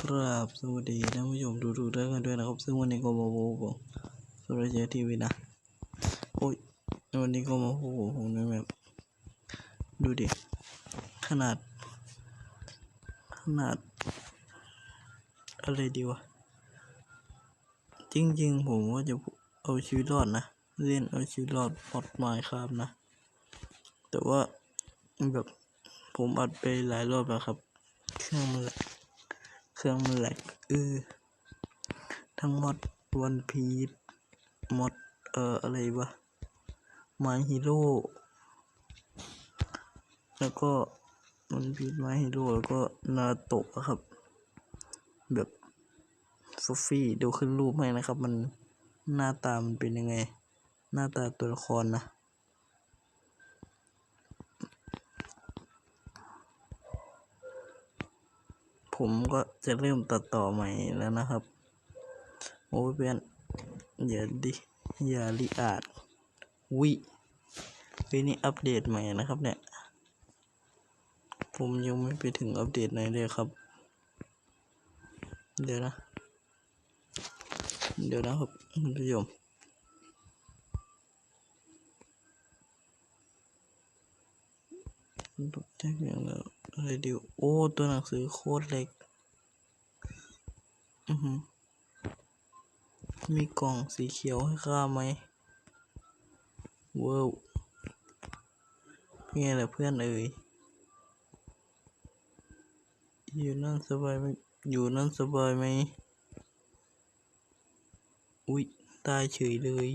ครับสวัสดีท่านผู้ชมทุกๆท่านกันด้วยนะครับ ซึ่งวันนี้ก็มาพบกับผมสุรเชษทีวีนะโอ้ยวันนี้ก็มาพบกับผมในแบบดูดิ ขนาด ขนาด อะไรดีวะ จริงๆ ผมว่าจะเอาชีวิตรอดนะ เล่นเอาชีวิตรอดปลอดไม้ครับนะ แต่ว่าแบบผมอัดไปหลายรอบแล้วครับ เครื่องมันแหลก เครื่องมันแหลกเออทั้งมดวันพีชมดเอ่ออะไรวะมาฮีโร่แล้วก็วันพีชมาฮีโร่แล้วก็นาโตะครับ แบบฟอฟี่ดูขึ้นรูปให้นะครับ มันหน้าตามันเป็นยังไง หน้าตาตัวละครนะ ผมก็จะเริ่มตัดต่อใหม่แล้วนะครับ โอ้เพื่อนอย่าดิอย่าลิอาดวิวินี่อัปเดตใหม่นะครับเนี่ย ผมยังไม่ไปถึงอัปเดตไหนเลยครับ เดี๋ยวนะ เดี๋ยวนะครับคุณผู้ชม ตกใจอย่างแล้วอะไรดิโอ้ตัวหนังสือโคตรเล็ก อือหือมีกล่องสีเขียวให้ข้าไหมว้าวเป็นไงล่ะเพื่อนเอ่ยอยู่นั่นสบายไหมอยู่นั่นสบายไหม อุ๊ย ตายเฉยเลย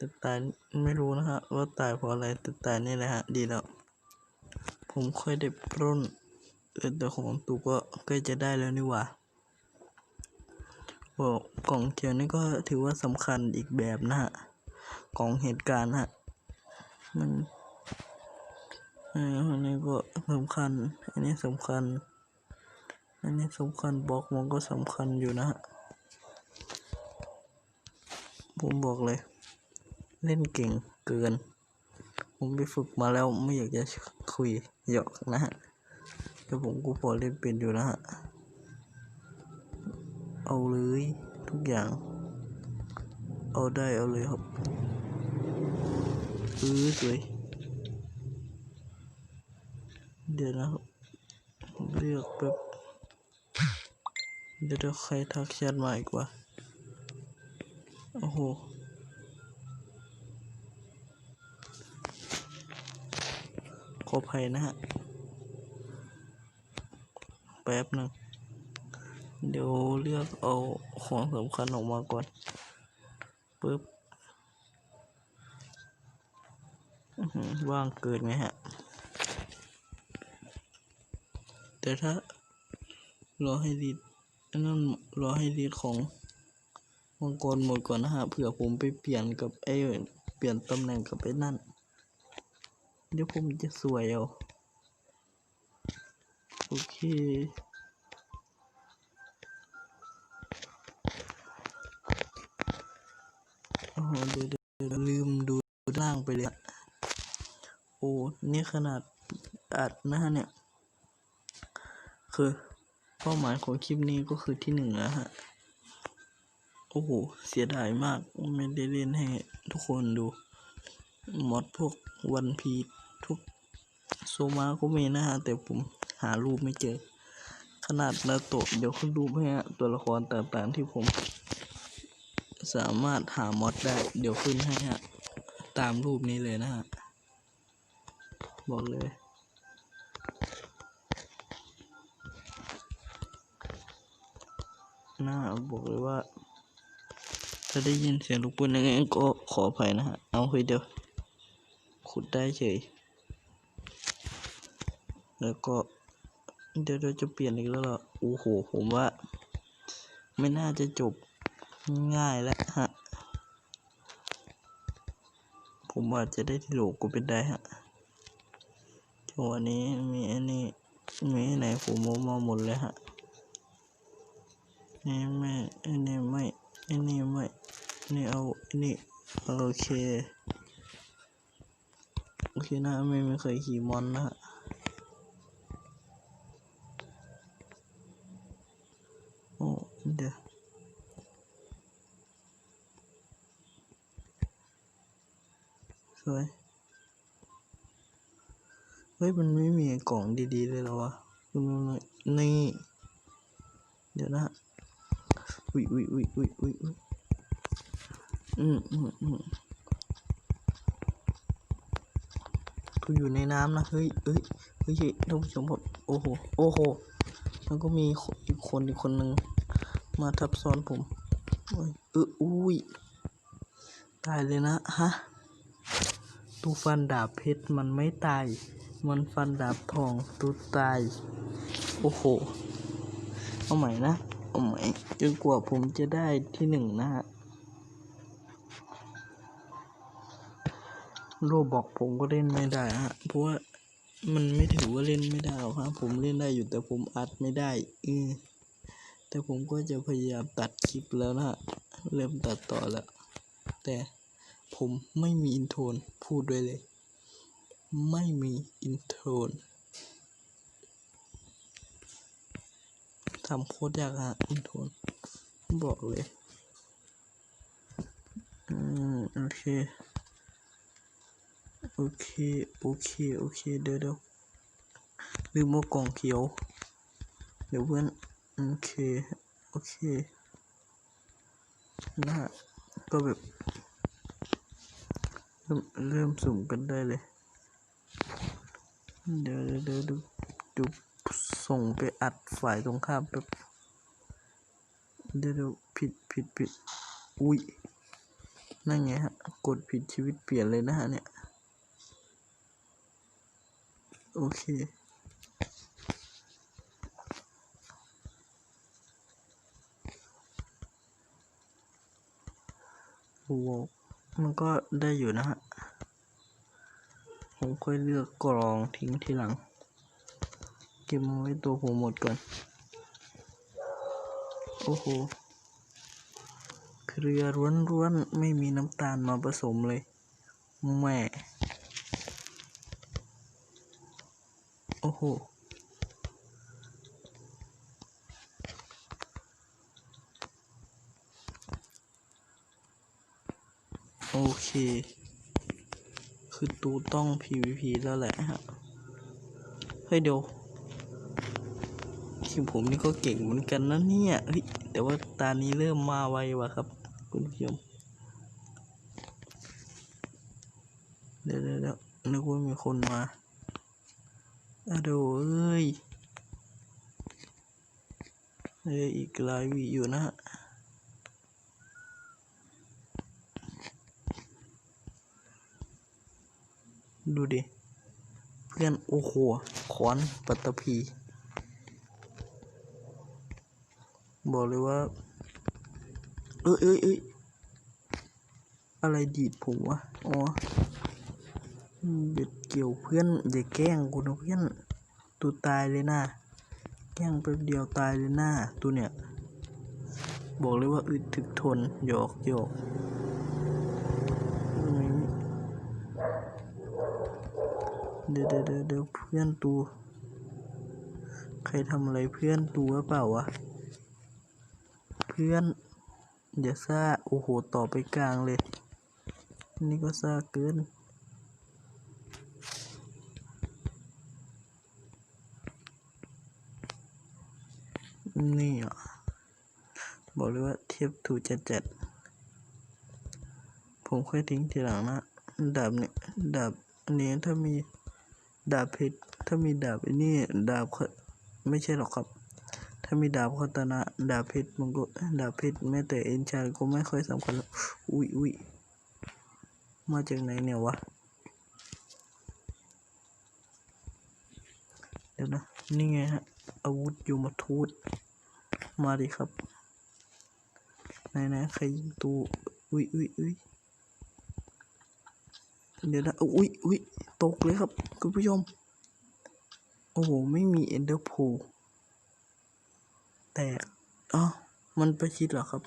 แต่ตายไม่รู้นะฮะว่าตายเพราะอะไรแต่ตายนี่แหละฮะ ดีแล้ว ผมค่อยได้ปล้นเออแต่ของตูก็ใกล้จะได้แล้วนี่หว่าโอ้กล่องเขียวนี่ก็ถือว่าสำคัญอีกแบบนะฮะกล่องเหตุการณ์ฮะ มันอออันนี้ก็สำคัญ อันนี้สำคัญ อันนี้สำคัญบล็อกมันก็สำคัญอยู่นะฮะ ผมบอกเลย เล่นเก่งเกิน ผมไปฝึกมาแล้วไม่อยากจะคุยหยอกนะฮะแต่ผมก็พอเล่นเป็นอยู่นะฮะ เอาเลยทุกอย่าง เอาได้เอาเลยครับเออสวย เดี๋ยวนะครับเลือกแบบเดี๋ยวเดี๋ยวใครทักแชทมาอีกวะโอ้โห ขออภัยนะฮะ แป๊บหนึ่งเดี๋ยวเลือกเอาของสำคัญออกมาก่อนปึ๊บว่างเกินไหมฮะ แต่ถ้า รอให้รีดอันนั้นรอให้รีดของมังกรหมดก่อนนะฮะเผื่อผมไปเปลี่ยนกับไอ้เปลี่ยนตำแหน่งกับไอ้นั่น เดี๋ยวผมจะสวยเอาโอเคเดี๋ยวเดี๋ยวลืมดูล่างไปเลยอะโอ้นี่ขนาดอัดหนะฮะเนี่ย คือเป้าหมายของคลิปนี้ก็คือที่หนึ่งแล้วฮะ โอ้โห เสียดายมาก ไม่ได้เล่นให้ทุกคนดู มอดพวกวันพีทุกโซมาก็มีนะฮะ แต่ผมหารูปไม่เจอ ขนาดนาโตะเดี๋ยวคุณรูปให้ฮะ ตัวละครต่างๆที่ผม สามารถหามอดได้ เดี๋ยวขึ้นให้ฮะ ตามรูปนี้เลยนะฮะ บอกเลยน่าบอกเลยว่า ถ้าได้ยินเสียงลูกปืนยังไงก็ขออภัยนะฮะ เอาเฮ้ยเดี๋ยว ขุดได้เฉย แล้วก็ เดี๋ยวเราจะเปลี่ยนอีกแล้วเหรอ โอ้โห ผมว่า ไม่น่าจะจบง่ายแล้วฮะ ผมอาจจะได้ที่โหลก็เป็นได้ฮะจังหวะนี้มีอันนี้ มีไหนผมเอามาหมดเลยฮะนี่ไม่อันนี้ไม่อันนี้ไม่นนี้เอาอันนี้โอเค อเคนะไม่ไม่เคยขี่มอนนะฮะโอ้เดี๋ยวสวยเฮ้ยมันไม่มีกล่องดีๆเลยหรอวะคุณนนี่เดี๋ยวนะอุ้ยอุ้ยอุ้ยอุ้ยอุ้ยอุ้ยอืมอืมอืม กูอยู่ในน้ำนะ เฮ้ยเฮ้ยเฮ้ยท่านผู้ชมผมโอ้โห โอ้โห แล้วก็มีอีกคนอีกคนหนึ่งมาทับซ้อนผมเอออุ้ย ตายเลยนะ ฮะตูฟันดาบเพชรมันไม่ตาย มันฟันดาบทองตูตาย โอ้โห เอาใหม่นะ เอาใหม่จนกว่าผมจะได้ที่หนึ่งนะฮะ โรบอกผมก็เล่นไม่ได้ฮะ เพราะว่ามันไม่ถือว่าเล่นไม่ได้หรอกครับผมเล่นได้อยู่แต่ผมอัดไม่ได้เออแต่ผมก็จะพยายามตัดคลิปแล้วนะฮะเริ่มตัดต่อแล้ว แต่ผมไม่มีอินโทนพูดด้วยเลย ไม่มีอินโทนทำโคตรยากฮะอินโทนบอกเลย อืม โอเค โอเค โอเค โอเค เดี๋ยวเดี๋ยวลืมว่ากล่องเขียว เดี๋ยวเพื่อน โอเค โอเค นะฮะ ก็แบบ เริ่มเริ่มสุ่มกันได้เลย เดี๋ยวเดี๋ยวเดี๋ยวดูดูส่งไปอัดฝ่ายตรงข้ามแบบเดี๋ยวเดี๋ยวผิดผิดผิด อุ้ย นั่นไงฮะ กดผิดชีวิตเปลี่ยนเลยนะฮะเนี่ย โอเค โอ้มันก็ได้อยู่นะฮะ ผมค่อยเลือกกรองทิ้งทีหลัง เก็บมาไว้ตัวผมหมดก่อน โอ้โหเกลือร้วนๆ ไม่มีน้ำตาลมาผสมเลย แม่ โอ้โห โอเค คือตูต้อง PVP แล้วแหละฮะ เฮ้ยเดี๋ยวทีมผมนี่ก็เก่งเหมือนกันนะเนี่ย เฮ้ย แต่ว่าตานี้เริ่มมาไวว่ะครับ คุณผู้ชมเดี๋ยวเดี๋ยวเดี๋ยวนึกว่ามีคนมา อะโดเอ้ยเอ้ยอีกหลายวิอยู่นะฮะดูดิ เพื่อน โอ้โหขอนปัตตภีบอกเลยว่า เอ้ยเอ้ยเอ้ยอะไรดีดผมวะ อ๋อเบ็ด เกี่ยวเพื่อนอย่าแกล้งกูนะเพื่อนตัวตายเลยนะแกล้งแป๊บเดียวตายเลยนะตัวเนี่ย บอกเลยว่าอึดถึกทนหยอกหยอกเดี๋ยวเดี๋ยวเดี๋ยวเพื่อนตูใครทำอะไรเพื่อนตูหรือเปล่าวะ เพื่อนอย่าซ่า โอ้โห ต่อไปกลางเลย นี่ก็ซ่าเกิน นี่อะบอกเลยว่าเทียบถูกจัดจัดผมค่อยทิ้งทีหลังนะดาบเนี่ยดาบอันนี้ถ้ามีดาบเพชรถ้ามีดาบไอ้นี่ดาบเขาไม่ใช่หรอกครับ ถ้ามีดาบคาตานะดาบเพชรมันก็ดาบเพชรแม้แต่เอ็นชาก็ไม่ค่อยสำคัญหรอกอุ้ยอุ้ยมาจากไหนเนี่ยวะเดี๋ยวนะนี่ไงฮะอาวุธยูมทูต มาดิครับไหนไหนใครยิงตูอุ้ยอุ้ยอุ้ยเดี๋ยวนะอุ้ยอุ้ยตกเลยครับ คุณผู้ชม โอ้โห ไม่มีเอนเดอร์โพแตกอ้าวมันไปชิดเหรอครับ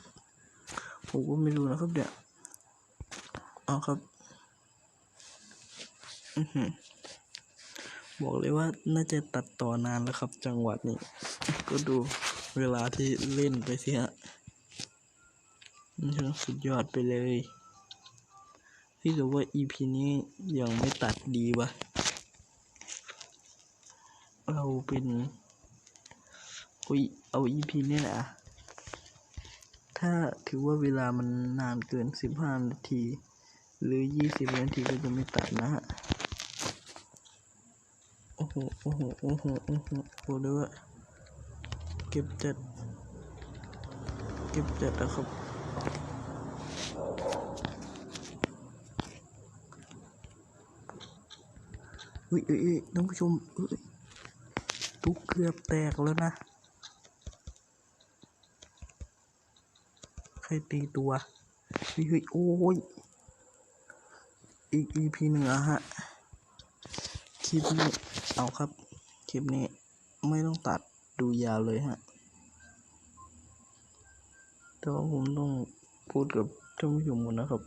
ผมก็ไม่รู้นะครับเดี๋ยวเอาครับ อือหือบอกเลยว่าน่าจะตัดต่อนานแล้วครับ จังหวัดนี้ ก็ดู เวลาที่เล่นไปสิฮะมันช่างสุดยอดไปเลยพี่รู้ว่า EP นี้ยังไม่ตัดดีวะ เราเป็นอุ้ยเอา EP นี่แหละ ถ้าถือว่าเวลามันนานเกิน 15 นาที หรือ 20 นาทีก็จะไม่ตัดนะฮะ โอ้โห โอ้โห โอ้โห โอ้โหบอกเลยว่า เก็บจัดเก็บจัดนะครับอุ้ยอุ้ยอุ้ยท่านผู้ชมอุ้ยตุ๊กเกือบแตกแล้วนะ ใครตีตัวเฮ้ยเฮ้ยโอ้ยอีก EP หนึ่งอะฮะ คลิปนี้ เอาครับ คลิปนี้ไม่ต้องตัด ดูยาวเลยฮะ แต่ว่าผมต้องพูดกับท่านผู้ชมก่อนนะครับ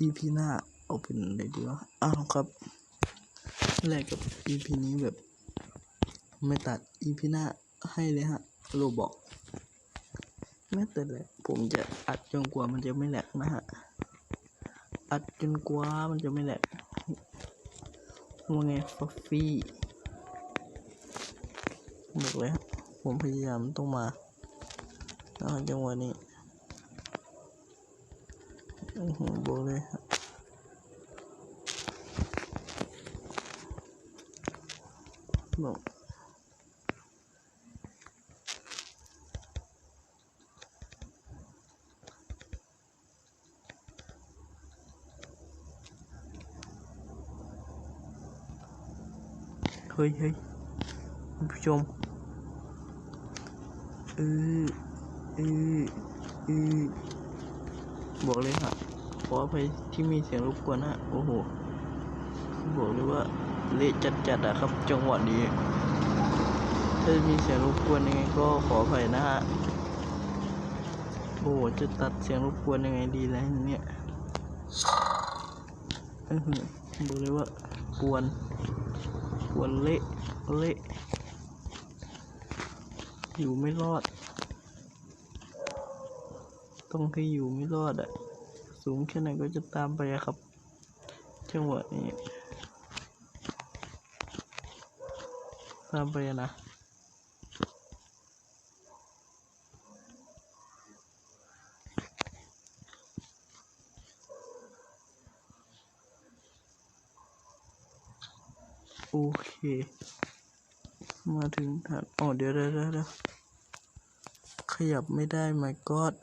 EP หน้าเอาเป็นอะไรดีวะ อ้าวครับ แรกกับ EP นี้แบบ ไม่ตัด EP หน้าให้เลยฮะโรบอกแม้แต่แหละผมจะอัดจนกว่ามันจะไม่แหลกนะฮะ อัดจนกว่ามันจะไม่แหลกว่าไงฟอฟฟี่ บอกเลยฮะผมพยายามต้องมานะฮะจังหวะนี้โอ้โหบอกเลยฮะบอกเฮ้ยเฮ้ย คุณผู้ชมเออเออเออบอกเลยฮะขออภัยที่มีเสียงรบกวนฮะ โอ้โห บอกเลยว่าเละจัดๆอะครับ จังหวะนี้ ถ้ามีเสียงรบกวนยังไงก็ขออภัยนะฮะ โอ้โห จะตัดเสียงรบกวนยังไงดีแล้วเนี่ยบอกเลยว่ากวนกวนเละเละ อยู่ไม่รอด ต้องให้อยู่ไม่รอดอะสูงแค่ไหนก็จะตามไปอะครับ จังหวะนี้ ตามไปนะ โอเค มา ถึงฐานอ๋อเดี๋ยวเดี๋ยวเดี๋ยวเดี๋ยวขยับไม่ได้ไม่กอด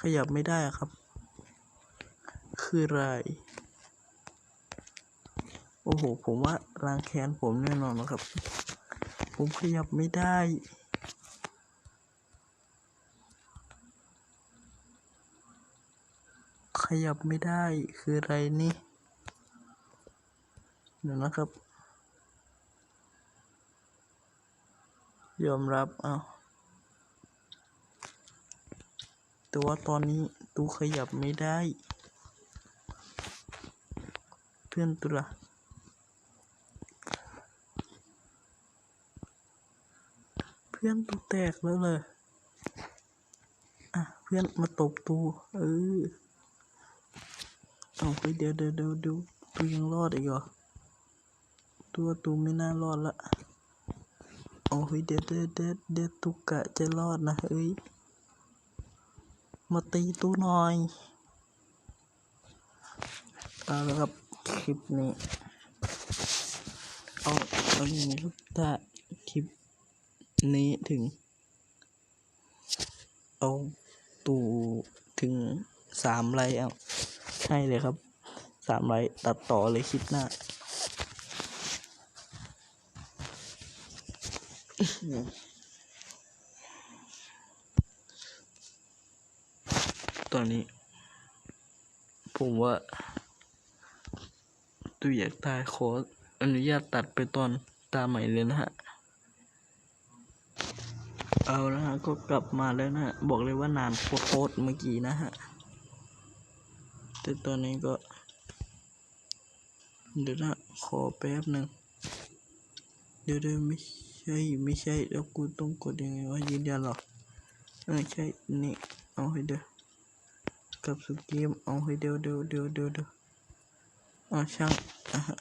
ขยับไม่ได้ครับ คืออะไร โอ้โห ผมว่าล้างแค้นผมแน่นอนนะครับ ผมขยับไม่ได้ขยับไม่ได้คืออะไรนี่เดี๋ยวนะครับ ยอมรับเอาแต่ว่าตอนนี้ตูขยับไม่ได้ เพื่อนตุละเพื่อนตูแตกแล้วเลยอะเพื่อนมาตบตูเออเอาไปเดี๋ยวเดี๋ยวเดี๋ยวดูตูยังรอดอีกเหรอตัวตูไม่น่ารอดละ อ้ยเด็ดเด็ดเด็ดเด็ดตุกกะจะรอดนะเฮ้ย มาตีตู้หน่อยเอาละครับคลิปนี้ เอาเอาอย่างนี้ถ้าคลิปนี้ถึง เอาตู่ถึงสามไลค์เอาให้เลยครับสามไลค์ตัดต่อเลยคลิปหน้า ตอนนี้ ผมว่าตัวอยากตายขออนุญาตตัดไปตอนตาใหม่เลยนะฮะ เอาละฮะ ก็กลับมาแล้วนะฮะ บอกเลยว่านานโคตรเมื่อกี้นะฮะ แต่ตอนนี้ก็ เดี๋ยวนะ ขอแป๊บหนึ่งเดี๋ยวเดี๋ยวไม่ ช่ ไม่ใช่ แล้วกูต้องกดยังไงว่ายืนยันหรอเออใช่ นี่ เอาให้เดี๋ยวกับสเกมเอาให้เดี๋ยวเดี๋ยวเดี๋ยวเดี๋ยวเดี๋ยวอ๋อช่างอะฮะ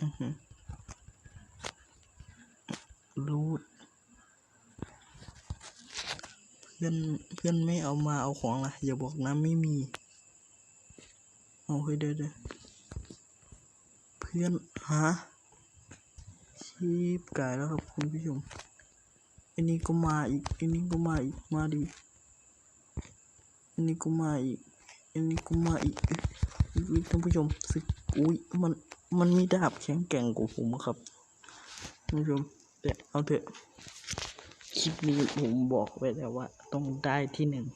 อือหือรูดเพื่อนเพื่อนไม่เอามาเอาของล่ะ อย่าบอกนะไม่มี เอาให้เด้อเด้อเพื่อนหาชีพกายแล้วครับคุณผู้ชมอันนี้ก็มาอีกอันนี้ก็มาอีกมาดิอันนี้ก็มาอีกอันนี้ก็มาอีกท่านผู้ชมสึกอุ้ยมันมันมีดาบแข็งแกร่งกว่าผมครับท่านผู้ชมแต่เอาเถอะคลิปนี้ผมบอกไว้แล้วว่าต้องได้ที่หนึ่ง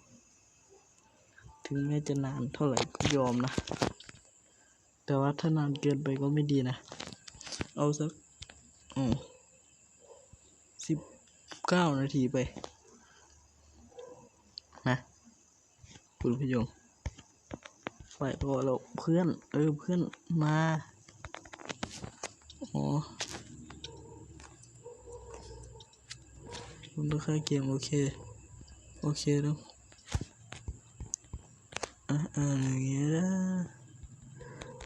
ถึงแม้จะนานเท่าไหร่ก็ยอมนะ แต่ว่าถ้านานเกินไปก็ไม่ดีนะ เอาสักอืมสิบเก้านาทีไป นะ คุณผู้ชมไปพอเราเพื่อน เออ เพื่อนมาอ๋อผมต้องเข้าเกม โอเค โอเคแล้ว อ่าอ่าอย่างเงี้ยนะ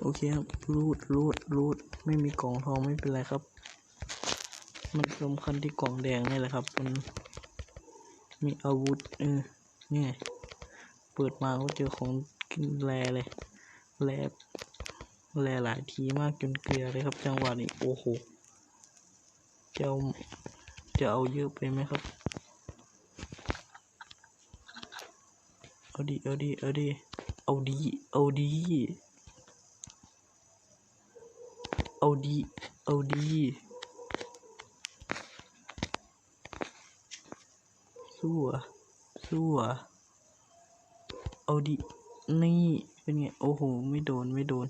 โอเคครับรูดรูดรูดไม่มีกล่องทองไม่เป็นไรครับ มันสำคัญที่กล่องแดงนี่แหละครับ มันมีอาวุธเออนี่ไงเปิดมาก็เจอของกินแรเลยแรแรหลายทีมากจนเกลือเลยครับ จังหวะนี้โอ้โหจะเอาจะเอาเยอะไปไหมครับเอาดีเอาดีเอาดี เอาดี เอาดี เอาดี เอาดี สู้อะสู้อะเอาดี นี่ เป็นไง โอ้โห ไม่โดน ไม่โดน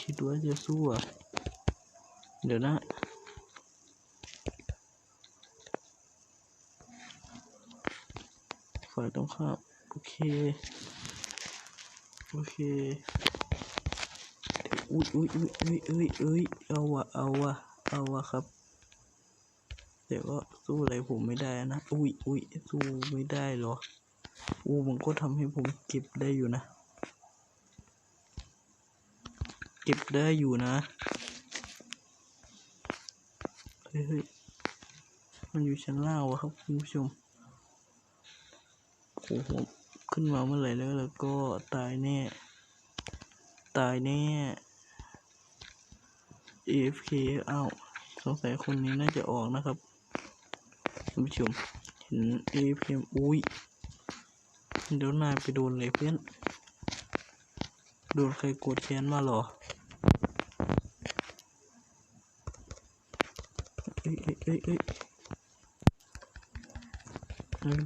คิดว่าจะสู้อะเดี๋ยวนะ ฝ่ายตรงข้ามโอเค โอเคอุ้ยอุ้ยอุ้ยอุ้ยอุ้ยอุ้ยเอาวะเอาวะเอาวะครับแต่ก็สู้อะไรผมไม่ได้นะ อุ้ยอุ้ยสู้ไม่ได้หรอ อู้มันก็ทำให้ผมเก็บได้อยู่นะ เก็บได้อยู่นะ เฮ้ยเฮ้ยมันอยู่ชั้นล่างวะครับคุณผู้ชม โอ้โหขึ้นมาเมื่อไหร่แล้วแล้วก็ตายแน่ ตายแน่ AFK อ้าวสงสัยคนนี้น่าจะออกนะครับคุณผู้ชมเห็น AFK อุ้ยเดี๋ยวนายไปโดนเลยเพื่อน โดนใครกดแค้นมาหรอเอ้ยเอ้ยเอ้ยเอ้ยเอ้ย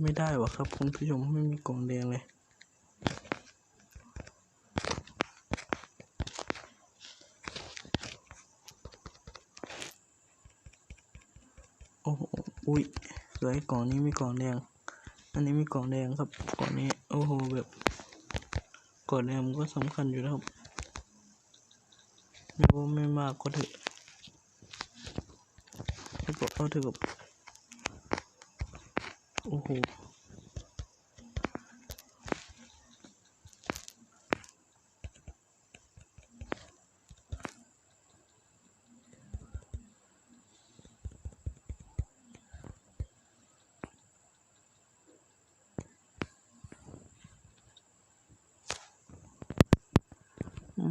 ไม่ได้วะครับ คุณผู้ชมไม่มีกล่องแดงเลยโอ้โหอุ้ยเหลือไอ้กล่องนี้มีกล่องแดง อันนี้มีกล่องแดงครับกล่องนี้โอ้โหแบบกล่องแดงมันก็สำคัญอยู่นะครับไม่ว่าไม่มากก็เถอะแล้วก็เอาเถอะกับ โอ้โห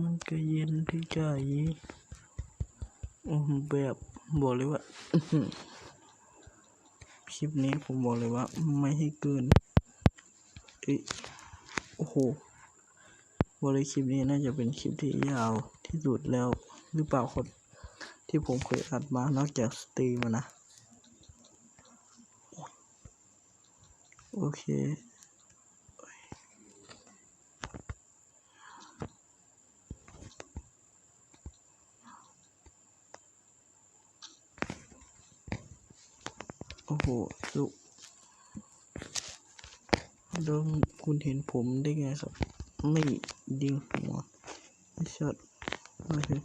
มัน ก็เย็นที่ใจโอ้โหแบบบอกเลยว่าคลิปนี้ผมบอกเลยว่า ไม่ให้เกินโอ้โหบอกเลยคลิปนี้น่าจะเป็นคลิปที่ยาวที่สุดแล้ว หรือเปล่าคนที่ผมเคยอัดมานอกจากสตรีมนะ โอเค โอ้โหลูกแล้วคุณเห็นผมได้ไงครับ ไม่ยิงหัวไม่ช็อตไม่ใช่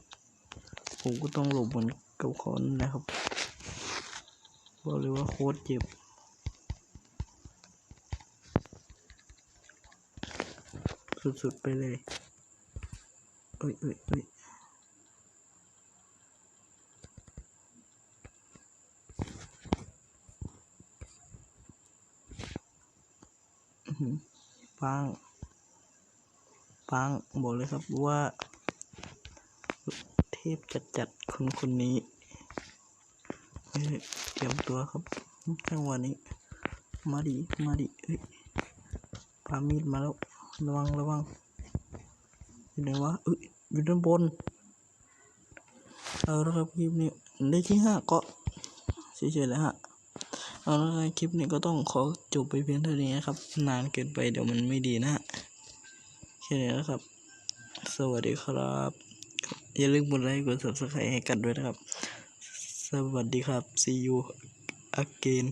ผมก็ต้องหลบเหมือนกับเขานั่นนะครับบอกเลยว่าโคตรเจ็บสุดๆไปเลยเอ้ยเอ้ยเอ้ยอื้อหือ ปัง ปัง บอกเลยครับว่า เทพจัดจัดๆคนคนนี้เฮ้ยเตรียมตัวครับจังหวะนี้ มาดิ มาดิเอ้ยปามีดมาแล้ว ระวัง ระวังอยู่ไหนวะเอ้ยอยู่ด้านบน เอาละครับคลิปนี้ได้ที่ห้าเกาะเฉยๆเลยฮะ เอาละครคลิปนี้ก็ต้องขอจบไปเพียงเท่านี้นะครับ นานเกินไปเดี๋ยวมันไม่ดีนะฮะแค่นี้นะครับ สวัสดีครับ อย่าลืมกดไลค์กด subscribe ให้กันด้วยนะครับ สวัสดีครับ see you again